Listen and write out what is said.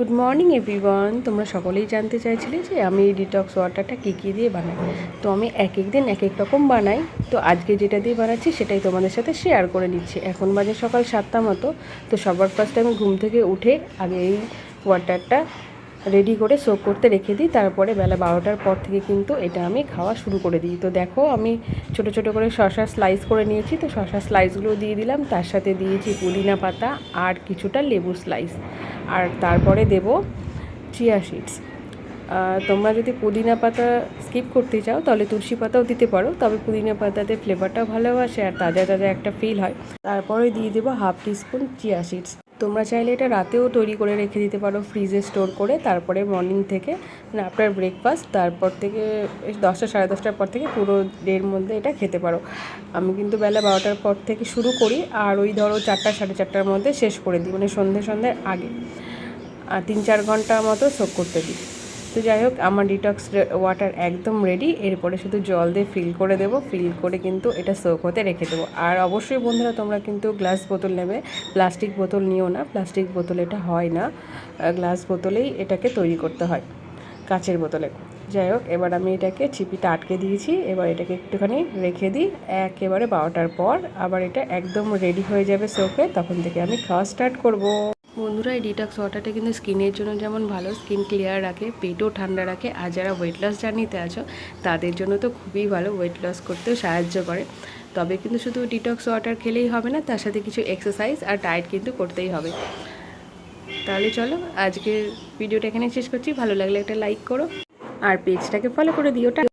Good morning everyone তোমরা সকলেই জানতে চাইছিলে যে আমি এই ডিটক্স ওয়াটারটা কী কী দিয়ে বানাই। তো আমি এক এক দিন এক এক রকম বানাই। তো আজকে যেটা দিয়ে বানাচ্ছি সেটাই তোমাদের সাথে শেয়ার করে নিচ্ছি এখন বাজে সকাল সাতটা মতো। তো সবার ফার্স্টে আমি ঘুম থেকে উঠে আগে এই ওয়াটারটা রেডি করে সোক করতে রেখে দিই। তারপরে বেলা বারোটার পর থেকে কিন্তু এটা আমি খাওয়া শুরু করে দিই। তো দেখো, আমি ছোট ছোট করে শশা স্লাইস করে নিয়েছি। তো শশা স্লাইসগুলো দিয়ে দিলাম। তার সাথে দিয়েছি পুদিনা পাতা আর কিছুটা লেবু স্লাইস আর তারপরে দেব চিয়া সিডস তোমরা যদি পুদিনা পাতা স্কিপ করতে চাও, তাহলে তুলসী পাতাও দিতে পারো, তবে পুদিনা পাতাতে ফ্লেভারটাও ভালো আসে আর তাজা তাজা একটা ফিল হয়। তারপরে দিয়ে দেবো হাফ টিস্পুন চিয়া সিডস তোমরা চাইলে এটা রাতেও তৈরি করে রেখে দিতে পারো ফ্রিজে স্টোর করে, তারপরে মর্নিং থেকে মানে আফটার ব্রেকফাস্ট তারপর থেকে দশটা সাড়ে দশটার পর থেকে পুরো ডের মধ্যে এটা খেতে পারো। আমি কিন্তু বেলা বারোটার পর থেকে শুরু করি, আর ওই ধরো চারটা সাড়ে চারটার মধ্যে শেষ করে দিই মানে সন্ধে সন্ধ্যের আগে। তিন চার ঘণ্টা মতো সোক করতে দিই। তো যাই হোক, আমার ডিটক্স ওয়াটার একদম রেডি এরপরে শুধু জল দিয়ে ফিল করে দেবো। ফিল করে কিন্তু এটা সোক হতে রেখে দেবো। আর অবশ্যই বন্ধুরা, তোমরা কিন্তু গ্লাস বোতল নেবে। প্লাস্টিক বোতল নিও না। প্লাস্টিক বোতল এটা হয় না। গ্লাস বোতলেই এটাকে তৈরি করতে হয় কাচের বোতলে। যাই হোক, এবার আমি এটাকে চিপিটা আটকে দিয়েছি। এবার এটাকে একটুখানি রেখে দিই। একেবারে বারোটার পর আবার এটা একদম রেডি হয়ে যাবে সোকে তখন থেকে আমি খাওয়া স্টার্ট করব। বন্ধুরা, এই ডিটক্স ওয়াটারটা কিন্তু স্কিনের জন্য যেমন ভালো, স্কিন ক্লিয়ার রাখে, পেটও ঠান্ডা রাখে, আর যারা ওয়েট লস জার্নিতে আছো, তাদের জন্য তো খুবই ভালো ওয়েট লস করতেও সাহায্য করে। তবে কিন্তু শুধু ডিটক্স ওয়াটার খেলেই হবে না, তার সাথে কিছু এক্সারসাইজ আর ডায়েট কিন্তু করতেই হবে। তাহলে চলো, আজকের ভিডিওটা এখানে শেষ করছি। ভালো লাগলে একটা লাইক করো, আর পেজটাকে ফলো করে দিও।